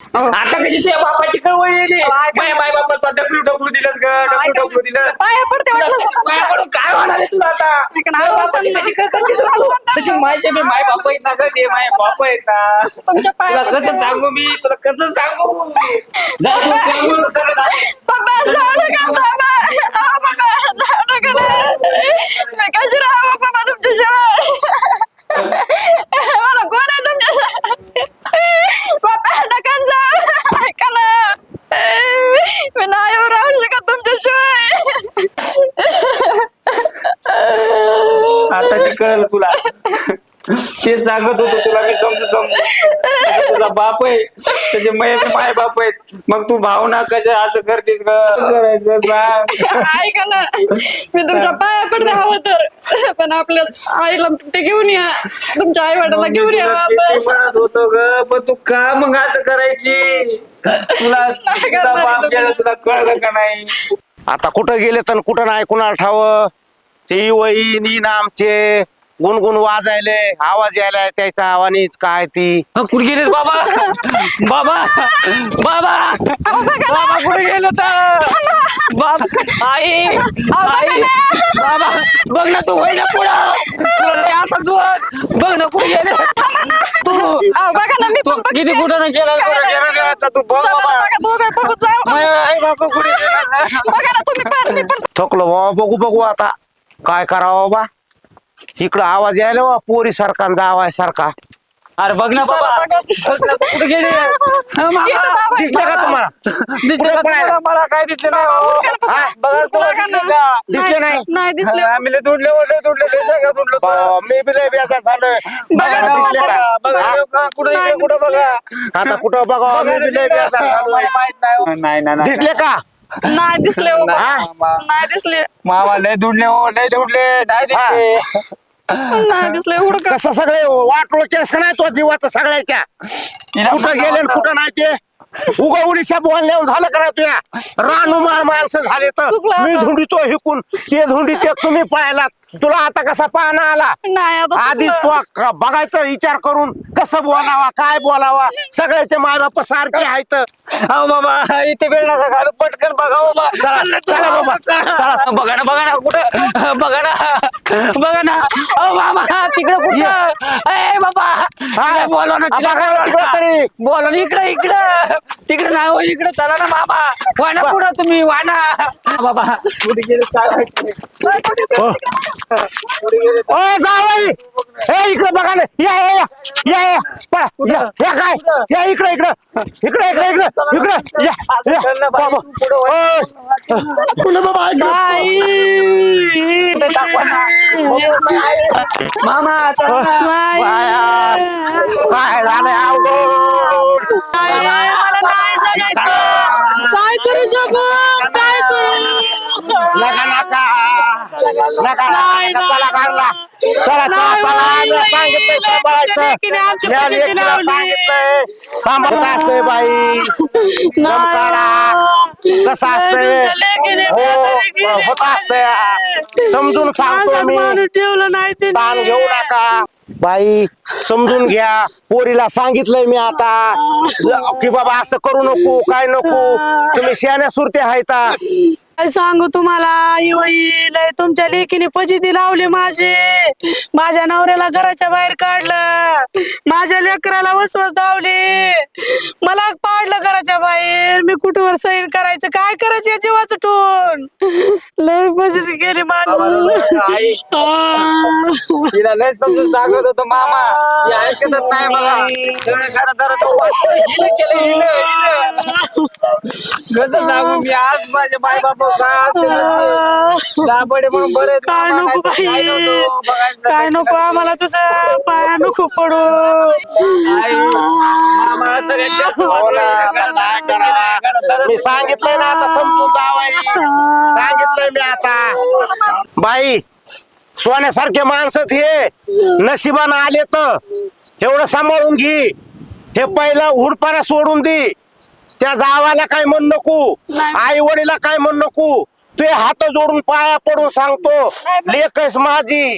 हो. आता कशी तुझ्या बापाची कळवळ येते. माझ्या माय बापा तो डबलू डबलू दिलंस ग डबलू ऐका डबलू दिलं. पाया पडते वाटलं काय होणार आहे तुला आता ऐका ना, तुझ्या बापाची कशी कळ करते तुला तू? तशी माझे बी माय बाप आहेत ना ग ते माय बाप आहेत ना तुमच्या तुला कसं सांगू मी तुला कसं सांगू सांगू. पप्पा जाऊ नका बाबा अहो, पप्पा जाऊ नका ना. मी कशी राहावं पप्पा तुमच्याशिवाय मला कोण आहे तुमच्या पप्पा नका जाऊ ऐका ना मी नाही येऊ राहू शकत तुमच्याशिवाय आता कळलं तुला. ते सांगत होतो तुला मी समजू समजू. तुझा बाप आहे. त्याचे मै माय बाप आहेत. मग तू भावना कशा असं करतेस का करायचं सांग ऐका ना. मी तुमच्या पाया पडते हवं तर. पण आपल्या आईला ते घेऊन या. तुमच्या आई वडिला मी घेऊन या किती वापस म्हणत होतो ग? पण तू का मग असं करायची? तुला तुझा बाप. गेला तुला कळलं का नाही? आता कुठं गेले तर कुठं नाही कुणाला ठाव? ते वही नी आमचे. गुणगुण वाजायले आवाज यायला त्याचा आवानीच काय ती. अ, कुठे गेलेस बाबा? बाबा बाबा बाबा कुठे गेलो तर? बाप आई आई. बाबा बघ ना तू होय ना पुढं. आता जोर बघ ना कुठे गेले. तू बघा ना मी. किती कुठं नाही गेला गेला तू बघ ना, बाबा. बघा, दोघं बघू जाऊ. माय आई बाबा कुठे गेला? बघा ना तुम्ही पण मी पण थकलो बाबा बघू बघू आता. काय करावं बाबा इकडं आवाज यायला बा पोरी सारखा जावाय सारखा अरे बघ ना बाबा चला, बघा. बघ ना, कुठे गेले हा, मामा. इथं बाबा. दिसलं का तुम्हाला दिसलं का? तुम्हाला? मला काय दिसलं नाही हा. बघा तुला दिसलं ना. का? दिसले नाही नाही दिसले आम्ही लय दुडले ओढले दुडले लय जागा दुडलो तो. बाबा, मी बी लय बेजार झालोय बघा ना, दिसले बघा, का बघा, हा? बघा, कुठं नाही, इकडे, कुठं दिसले. बघा. आता कुठं बघा मी बघा, बी लय बेजार झालोय मला माहीत नाही. नाही नाही नाही. दिसले का नाही दिसले हो. बाबा. नाही, दिसले. मामा लय दुडले हो लय दुडले. नाही दिसले. नाही दिसले हुडका कसं सगळे वाटलो केस का नाही तो जीवाचं सगळ्याच्या? कुठं गेले कुठं नाही ते? उगा उडीशा बोल नेऊन झालं करा तुया? रानू माळ माणसं झाले तर चुकलं मी आता. धुंडीतो हिकून ते धुंडी ते तुम्ही पाहिलात. तुला आता कसा पाहणं आला? नाही आता आधी चुकलं. तू क- बघायचा विचार करून कसं बोलावा काय बोलावा सगळ्याचे मायबाप सारखे आहेत. अहो बाबा इथे वेळ नका घालू. पटकन बघा हो बाबा चला, चला बाबा, चला. बघा ना बघा ना कुठं. बघा ना. बघा ना. अहो बाबा तिकडे कुठं? ए बाबा तिला बोलवा ना तिला ना. तरी. बोलवा इकडे इकडं. तिकडे नाही हो इकडे चला ना बाबा वाना पुढं तुम्ही? वाना. बाबा. कुठे गेले काय माहीत नाही. कुठे गेले? ओ जावई ए इकडे बघा ना. या या या. या या. पळा, या या काय? या इकडे इकडे. इकडे इकडे इकडे. इकडे. या या. बाबा. पुन्हा बाबा ऐका. कुठे दाखवा ना. मामा काय झालंय अवघड. काय करू शकू काय करू नका नका नका नका चला घरला चला चला चला आम्ही सांगितलंय सांभाळायचं लेकीने आमची या फजिती लेकीला लावली. सांगितलंय. सांभाळत असतंय बाई. कसं तुमच्या लेकीने हो होत असतंय. समजून सांगतो माणसात मी. माणूस ठेवलं नाही ते ताण घेऊ नका. बाई समजून घ्या. पोरीला सांगितलंय मी आता. की बाबा असं करू नको काय नको. तुम्ही शहाण्या सुरते आहेत काय सांगू तुम्हाला? आई वडील तुमच्या लेकीने पजिती लावली माझी. माझ्या नवऱ्याला घराच्या बाहेर काढलं. माझ्या लेकराला वसवस धावली मला पाडलं घराच्या बाहेर. मी कुठवर सैन करायचं? काय करायचं या जीवाचं ठून? लय पजिती गेली आई. तिला लय समजून सांगत होतो मामा. ती ऐकतच नाही मला. हिनं केलं. हिनं कसं सांगू? मी आज माझे माय बाप दाबडे म्हणून बरे काय नको बाई? काय नको आम्हाला तुझं? पाया नको पडू. हो ना, आता काय करावं? मी सांगितलंय ना आता समजून सांगितलंय मी आता. बाई सोन्यासारखे माणसं हे नशिबानं आले तर एवढं सांभाळून घे. हे पहिलं हुडपाना सोडून दे. त्या जावाला काय म्हण नको. आई वडीला काय म्हण नको. तुझे हात जोडून पाया पडून सांगतो. लेकस माझी.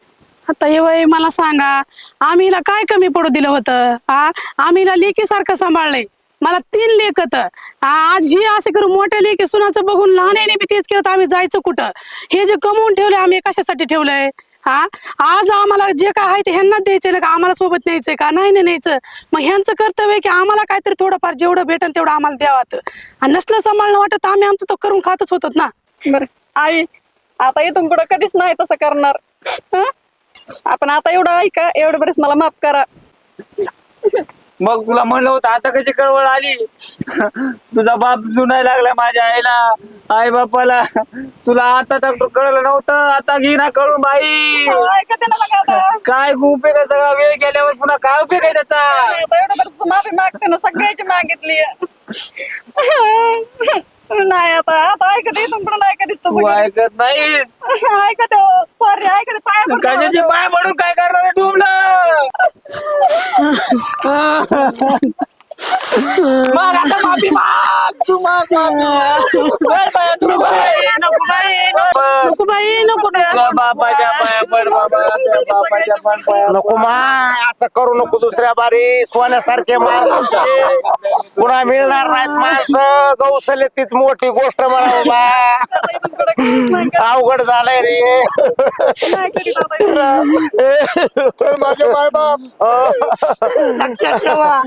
आता हे वय मला सांगा. आम्ही हिला काय कमी पडू दिलं होतं? हा आम्ही हिला लेकी सारखं सांभाळलंय. मला तीन लेखत आज ही असं करू मोठ्या लेखी सुनाचं बघून लहान बी तेच केलं तर आम्ही जायचं कुठं? हे जे कमवून ठेवले आम्ही कशासाठी ठेवलंय? हा? आज आम्हाला जे काय आहे ते ह्यांनाच द्यायचं ना का आम्हाला सोबत न्यायचंय का? नाही ना न्यायचं. मग ह्यांचं कर्तव्य आहे की आम्हाला काहीतरी थोडंफार जेवढं भेटन तेवढं आम्हाला द्यावात. आणि नसलं सांभाळणं वाटत आम्ही आमचं तो करून खातच होतो ना. बर. आई आता इथून पुढे कधीच नाही तसं करणार. हं? आपण आता एवढं ऐका एवढं बरेच मला माफ करा. मग तुला म्हणलं होतं आता कशी कळवळ आली? तुझा बाप जुनाय लागला माझ्या आईला. आई बापाला तुला आता तर कळलं नव्हतं आता घे ना कळून बाई. आता. काय उपयोग आहे सगळा वेळ गेल्यावर पुन्हा काय उपयोग आहे त्याचा? एवढं माफी मागते ना सगळ्याची मागितली नाही आता आता ऐकते इथून पुढे नाही कधीच तू तसं ऐकत नाहीस ऐकते सॉरी ऐकते पाया पडते कशाची. पाय पडून काय करणार आहे डुबलं मग आता माफी माग तू माग माफी. कर बाया, तू बाई. नको बाई नको बाई नको तुझ्या बापाच्या पाया पड बाबा तुझ्या बापाच्या पण पाया पड. नको माय असं करू नको दुसऱ्या बारी. सोन्यासारखे माणसं. पुन्हा मिळणार नाहीत माणसं. गौसले तीच मोठी गोष्ट मला बाबा. अवघड झालंय रे. नाही करीत आता इथं. तर माझे मायबाप लक्षात ठेवा.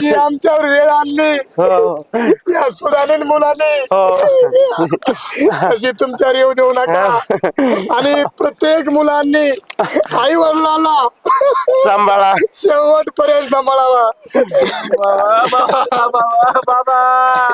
की आमच्यावर वेळ आणली. या सुदाने मुलाने. अशी तुमच्यावर येऊ देऊ नका. आणि प्रत्येक मुलांनी आई वडिलांना सांभाळा. शेवट पर्यंत सांभाळावा बाबा बाबा बाबा.